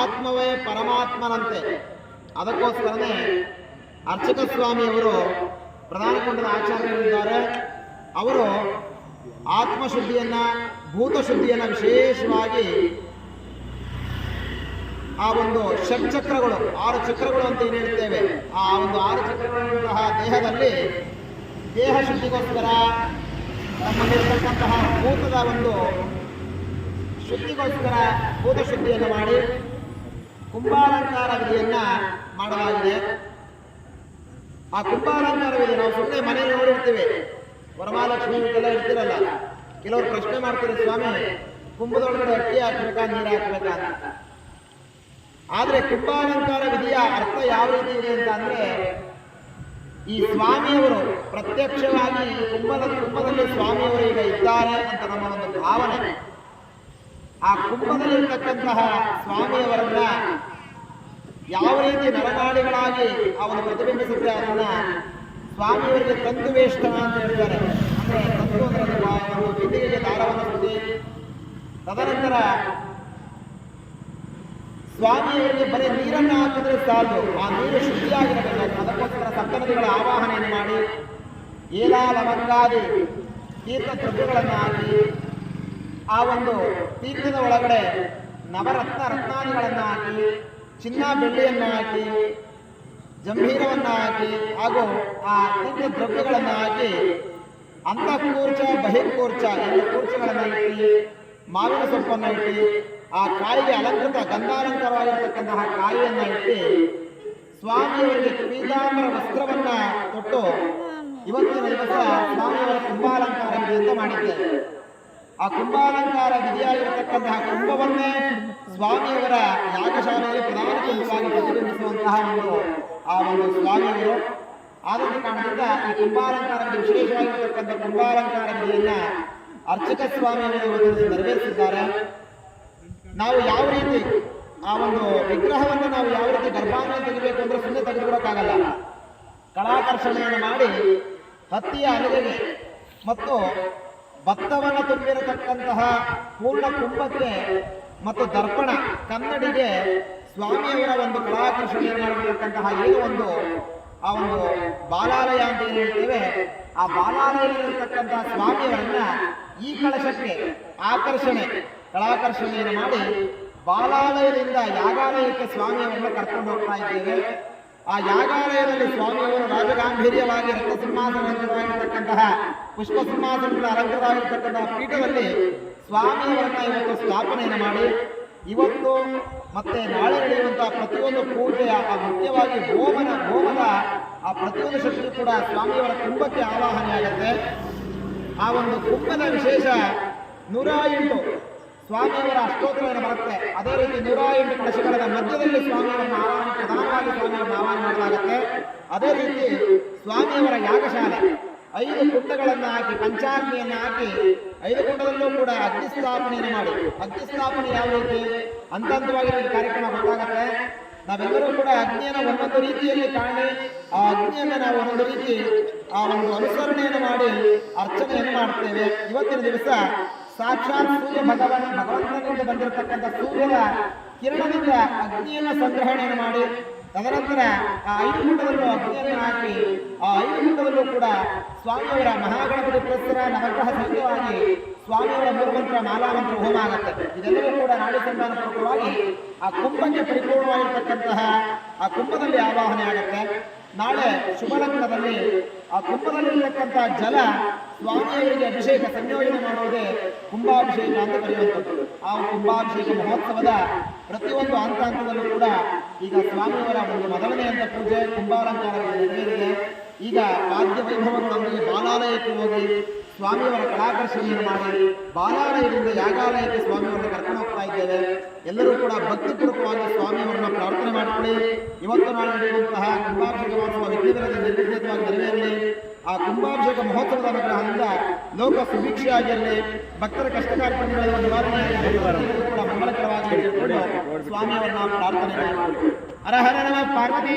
ಆತ್ಮವೇ ಪರಮಾತ್ಮನಂತೆ. ಅದಕ್ಕೋಸ್ಕರನೇ ಅರ್ಚಕ ಸ್ವಾಮಿಯವರು ಪ್ರಧಾನ ಕುಂಡದ ಆಚಾರ್ಯರಿದ್ದಾರೆ. ಅವರು ಆತ್ಮಶುದ್ಧಿಯನ್ನ, ಭೂತಶುದ್ಧಿಯನ್ನ ವಿಶೇಷವಾಗಿ ಆ ಒಂದು ಷಟ್ಚಕ್ರಗಳು, ಆರು ಚಕ್ರಗಳು ಅಂತ ಏನು ಹೇಳ್ತೇವೆ? ಆ ಒಂದು ಆರು ಚಕ್ರಗಳಂತಹ ದೇಹದಲ್ಲಿ ದೇಹ ಶುದ್ಧಿಗೋಸ್ಕರ ನಮ್ಮಲ್ಲಿರ್ತಕ್ಕಂತಹ ಭೂತದ ಒಂದು ಶುದ್ಧಿಗೋಸ್ಕರ ಭೂತ ಶುದ್ಧಿಯನ್ನು ಮಾಡಿ ಕುಂಭಾಲಂಕಾರ ವಿಧಿಯನ್ನ ಮಾಡಲಾಗಿದೆ. ಆ ಕುಂಭಾಲಂಕಾರ ವಿಧಿ ನಾವು ಸುಮ್ಮನೆ ಮನೆಯಲ್ಲಿ ನೋಡಿರ್ತೀವಿ ವರಮಹಾಲಕ್ಷ್ಮಿ ಇದೆಲ್ಲ ಇರ್ತಿರಲ್ಲ. ಕೆಲವರು ಪ್ರಶ್ನೆ ಮಾಡ್ತಾರೆ, ಸ್ವಾಮಿ ಕುಂಭದೊಳಗಡೆ ಅಕ್ಕಿ ಹಾಕ್ಬೇಕಾ, ನೀರು ಹಾಕ್ಬೇಕಾ? ಆದ್ರೆ ಕುಂಭಾಲಂಕಾರ ವಿಧಿಯ ಅರ್ಥ ಯಾವ ರೀತಿ ಇದೆ ಅಂತ ಅಂದ್ರೆ, ಈ ಸ್ವಾಮಿಯವರು ಪ್ರತ್ಯಕ್ಷವಾಗಿ ಕುಂಭದ ಕುಂಭದಲ್ಲಿ ಸ್ವಾಮಿಯವರು ಈಗ ಇದ್ದಾರೆ ಅಂತ ನಮ್ಮ ಒಂದು ಭಾವನೆ. ಆ ಕುಂಭದಲ್ಲಿರ್ತಕ್ಕಂತಹ ಸ್ವಾಮಿಯವರನ್ನ ಯಾವ ರೀತಿ ನರನಾಡಿಗಳಾಗಿ ಅವನು ಪ್ರತಿಬಿಂಬಿಸುತ್ತೆ ಅದನ್ನ ಸ್ವಾಮಿಯವರಿಗೆ ತಂತು ಅಂತ ಹೇಳ್ತಾರೆ. ಅಂದ್ರೆ ತಂತು ಬಿಂದಿಗೆಗೆ ದಾರವನ್ನು ತದನಂತರ ಸ್ವಾಮಿಯವರಿಗೆ ಬರೀ ನೀರನ್ನ ಹಾಕಿದ್ರೆ ಸಾಲು ಆ ನೀರು ಶುದ್ಧಿಯಾಗಿರಬೇಕು. ಅದಕ್ಕೋಸ್ಕರ ಸಪ್ತನದಿಗಳ ಆವಾಹನೆಯನ್ನು ಮಾಡಿ ಏಲಾ ಲವಂಗಾದಿ ತೀರ್ಥ ಹಾಕಿ ಆ ಒಂದು ತೀರ್ಥದ ಒಳಗಡೆ ನವರತ್ನ ರತ್ನಾದಿಗಳನ್ನು ಹಾಕಿ, ಚಿನ್ನ ಬೆಳ್ಳಿಯನ್ನು ಹಾಕಿ ಜಂಭೀರವನ್ನು ಹಾಕಿ ಹಾಗೂ ಆ ತೀರ್ಥ ದ್ರವ್ಯಗಳನ್ನು ಹಾಕಿ ಅಂತಃಕೂರ್ಚ, ಬಹಿರ್ಕೂರ್ಚ ಎರಡು ಕೂರ್ಚಗಳನ್ನು ಇಟ್ಟು, ಮಾವಿನ ಸೊಪ್ಪನ್ನು ಇಟ್ಟು, ಆ ಕಾಯಿಗೆ ಅಲಂಕೃತ ಗಂಧಾಲಂಕರವಾಗಿರ್ತಕ್ಕಂತಹ ಕಾಯಿಯನ್ನು ಇಟ್ಟು ಸ್ವಾಮಿಯವರಿಗೆ ಪೀತಾಂಬರ ವಸ್ತ್ರವನ್ನ ಕೊಟ್ಟು ಇವತ್ತಿನ ದಿವಸ ಸ್ವಾಮಿಯವರ ಕುಂಭಾಲಂಕಾರ ಅಂತ ಮಾಡಿದ್ದೇವೆ ಆ ಕುಂಭಾಲಂಕಾರ ವಿಧಿಯಾಗಿರತಕ್ಕಂತಹ ಕುಂಭವನ್ನೇ ಸ್ವಾಮಿಯವರ ಯಾಗಶಾಲೆಯಲ್ಲಿ ಪ್ರಧಾನ ಕುಂಭವಾಗಿ ಪ್ರತಿಬಿಂಬಿಸುವಂತಹ ಒಂದು ಆ ಒಂದು ಸ್ವಾಮಿಯವರು. ಆದಂತ ಕಾರಣದಿಂದ ಈ ಕುಂಭಾಲಂಕಾರ ವಿಧಿ ವಿಶೇಷವಾಗಿರತಕ್ಕಂಥ ಕುಂಭಾಲಂಕಾರ ವಿಧಿಯನ್ನ ಅರ್ಚಕ ಸ್ವಾಮಿಯವರು ನೆರವೇರಿಸಿದ್ದಾರೆ. ನಾವು ಯಾವ ರೀತಿ ಆ ಒಂದು ವಿಗ್ರಹವನ್ನು ನಾವು ಯಾವ ರೀತಿ ಗರ್ಭಾಂಗ ತೆಗಿಬೇಕು ಅಂದ್ರೆ ಸುಮ್ಮನೆ ತೆಗೆದುಕೊಡಕ್ಕಾಗಲ್ಲ ಕಲಾಕರ್ಷಣೆಯನ್ನು ಮಾಡಿ ಹತ್ತಿಯ ಅಲಗೆಗೆ ಮತ್ತು ಭತ್ತವನ್ನು ತುಂಬಿರತಕ್ಕಂತಹ ಪೂರ್ಣ ಕುಂಭಕ್ಕೆ ಮತ್ತು ದರ್ಪಣ ಕನ್ನಡಿಗೆ ಸ್ವಾಮಿಯವರ ಒಂದು ಕಲಾಕೃಷ್ಣ ಮಾಡಿರತಕ್ಕಂತಹ ಏನು ಒಂದು, ಆ ಒಂದು ಬಾಲಾಲಯ ಅಂತ ಏನು ಹೇಳ್ತೇವೆ, ಆ ಬಾಲಾಲಯದಲ್ಲಿರತಕ್ಕಂತಹ ಸ್ವಾಮಿಯವರನ್ನ ಈ ಕಳಶಕ್ಕೆ ಆಕರ್ಷಣೆ, ಕಲಾಕರ್ಷಣೆಯನ್ನು ಮಾಡಿ ಬಾಲಾಲಯದಿಂದ ಯಾಗಾಲಯಕ್ಕೆ ಸ್ವಾಮಿಯವರನ್ನ ಕರ್ಕೊಂಡು ಹೋಗ್ತಾ ಇದ್ದೇವೆ. ಆ ಯಾಗಾಲಯದಲ್ಲಿ ಸ್ವಾಮಿಯವರು ರಾಜಗಾಂಭೀರ್ಯವಾಗಿ ರಕ್ತಸಿಂಹಾಸನವಾಗಿರ್ತಕ್ಕಂತಹ ಪುಷ್ಪ ಸಿಂಹಾಸನದಿಂದ ಅಲಂಕೃತವಾಗಿರ್ತಕ್ಕಂತಹ ಪೀಠದಲ್ಲಿ ಸ್ವಾಮಿಯವರನ್ನ ಇವತ್ತು ಸ್ಥಾಪನೆಯನ್ನು ಮಾಡಿ, ಇವತ್ತು ಮತ್ತೆ ನಾಳೆ ನಡೆಯುವಂತಹ ಪ್ರತಿಯೊಂದು ಪೂಜೆಯ ಆ ಮುಖ್ಯವಾಗಿ ಹೋಮನ ಹೋಮದ ಆ ಪ್ರತಿಯೊಂದು ಶಕ್ತಿ ಕೂಡ ಸ್ವಾಮಿಯವರ ಕುಂಭಕ್ಕೆ ಆವಾಹನೆಯಾಗುತ್ತೆ. ಆ ಒಂದು ಕುಂಭದ ವಿಶೇಷ ನೂರ ಎಂಟು ಸ್ವಾಮಿಯವರ ಅಷ್ಟೋತ್ತರವನ್ನು ಬರುತ್ತೆ. ಅದೇ ರೀತಿ ನೂರ ಎಂಟು ಮಧ್ಯದಲ್ಲಿ ಸ್ವಾಮಿಯವರನ್ನು ಮಾಡಲಾಗುತ್ತೆ ಅದೇ ರೀತಿ ಸ್ವಾಮಿಯವರ ಯಾಗಶಾಲೆ ಐದು ಕುಂಡಗಳನ್ನು ಹಾಕಿ, ಪಂಚಾಗ್ನಿಯನ್ನು ಹಾಕಿ, ಐದು ಕುಂಡದಲ್ಲೂ ಕೂಡ ಅಗ್ನಿ ಸ್ಥಾಪನೆಯನ್ನು ಮಾಡಿ. ಅಗ್ನಿ ಸ್ಥಾಪನೆ ಯಾವ ರೀತಿ? ಹಂತ ಹಂತವಾಗಿ ಕಾರ್ಯಕ್ರಮ ಗೊತ್ತಾಗುತ್ತೆ ನಾವೆಲ್ಲರೂ ಕೂಡ ಅಗ್ನಿಯನ್ನು ಒಂದೊಂದು ರೀತಿಯಲ್ಲಿ ಕಾಣಿ, ಆ ಅಗ್ನಿಯನ್ನು ನಾವು ಒಂದೊಂದು ರೀತಿ ಆ ಒಂದು ಅನುಸರಣೆಯನ್ನು ಮಾಡಿ ಅರ್ಚನೆಯನ್ನು ಮಾಡ್ತೇವೆ ಇವತ್ತಿನ ದಿವಸ ಸಾಕ್ಷಾತ್ ಸೂರ್ಯ ಭಗವಾನ್ ಭಗವಂತನಿಂದ ಬಂದಿರತಕ್ಕಂಥ ಸೂರ್ಯನ ಕಿರಣದಿಂದ ಅಗ್ನಿಯನ್ನು ಸಂಗ್ರಹಣೆಯನ್ನು ಮಾಡಿ ತದನಂತರ, ಆ ಐದು ಕುಂಡದಲ್ಲೂ ಅಗ್ನಿಯನ್ನು ಹಾಕಿ, ಆ ಐದು ಕುಂಡದಲ್ಲೂ ಕೂಡ ಸ್ವಾಮಿಯವರ ಮಹಾಗಣಪತಿ ಪುರಸ್ಕಾರ ನವಗ್ರಹ ಸಹಿತವಾಗಿ ಸ್ವಾಮಿಯವರ ಮೂರುಮಂತ್ರ ಮಾಲಾಮಂತ್ರ ಹೋಮ ಆಗುತ್ತೆ. ಇದೆಲ್ಲವೂ ಕೂಡ ನಾಡಿ ಸಂಧಾನ ಪೂರ್ವಕವಾಗಿ ಆ ಕುಂಭಕ್ಕೆ ಪರಿಪೂರ್ಣವಾಗಿರ್ತಕ್ಕಂತಹ ಆ ಕುಂಭದಲ್ಲಿ ಆವಾಹನೆ ಆಗುತ್ತೆ. ನಾಳೆ ಶುಭಲಗ್ನದಲ್ಲಿ ಆ ಕುಂಭದಲ್ಲಿರ್ತಕ್ಕಂತಹ ಜಲ ಸ್ವಾಮಿಯವರಿಗೆ ಅಭಿಷೇಕ, ಸಂಯೋಜನೆ ಮಾಡುವುದೇ ಕುಂಭಾಭಿಷೇಕ ಅಂತ ಕರೆಯುವಂಥದ್ದು. ಆ ಕುಂಭಾಭಿಷೇಕ ಮಹೋತ್ಸವದ ಪ್ರತಿಯೊಂದು ಹಂತ ಹಂತದಲ್ಲೂ ಕೂಡ ಈಗ ಸ್ವಾಮಿಯವರ ಒಂದು ಮೊದಲನೆಯಂತ ಪೂಜೆ ಕುಂಭಾಲಂಕಾರ ನೆರವೇರಿದೆ. ಈಗ ವಾದ್ಯ ವೈಭವಗಳೊಂದಿಗೆ ಬಾಲಾಲಯಕ್ಕೆ ಹೋಗಿ ಸ್ವಾಮಿಯವರ ಕಲಾಕರ್ಷಣೆಯನ್ನು ಮಾಡಿ ಬಾಲಾಲಯದಿಂದ ಯಾಗಾಲಯಕ್ಕೆ ಸ್ವಾಮಿಯವರನ್ನು ಕರ್ಕೊಂಡು ಹೋಗ್ತಾ ಇದ್ದೇವೆ. ಎಲ್ಲರೂ ಕೂಡ ಭಕ್ತಿಪೂರ್ವಕವಾಗಿ ಸ್ವಾಮಿಯವರನ್ನ ಪ್ರಾರ್ಥನೆ ಮಾಡಿಕೊಳ್ಳಿ. ಇವತ್ತು ನಾವು ನಡೆಯುವಂತಹ ಕುಂಭಾಭಿಷೇಕ ಮಾಡುವ ವಿಘ್ನವಿಲ್ಲದೆ ನಿರ್ವಿಘ್ನವಾಗಿ ನೆರವೇರಲಿ. ಆ ಕುಂಭಾಭಿಷೇಕ ಮಹೋತ್ಸವದ ಅನುಗ್ರಹದಿಂದ ಲೋಕ ಸುಭಿಕ್ಷೆಯಾಗಿರಲಿ. ಭಕ್ತರ ಕಷ್ಟ ಕಾರ್ಪಣ್ಯಗಳ ನಿವಾರಣೆಯಾಗಿ ಎಲ್ಲರಿಗೂ ಕೂಡ ಮಂಗಳಕರವಾಗಿ ಸ್ವಾಮಿಯವರನ್ನ ಪ್ರಾರ್ಥನೆ ಹರ ಹರ ನಮ ಪಾರ್ವತಿ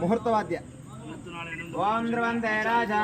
ముహూర్తవాద్య. ఓం ధ్రువందే రాజా.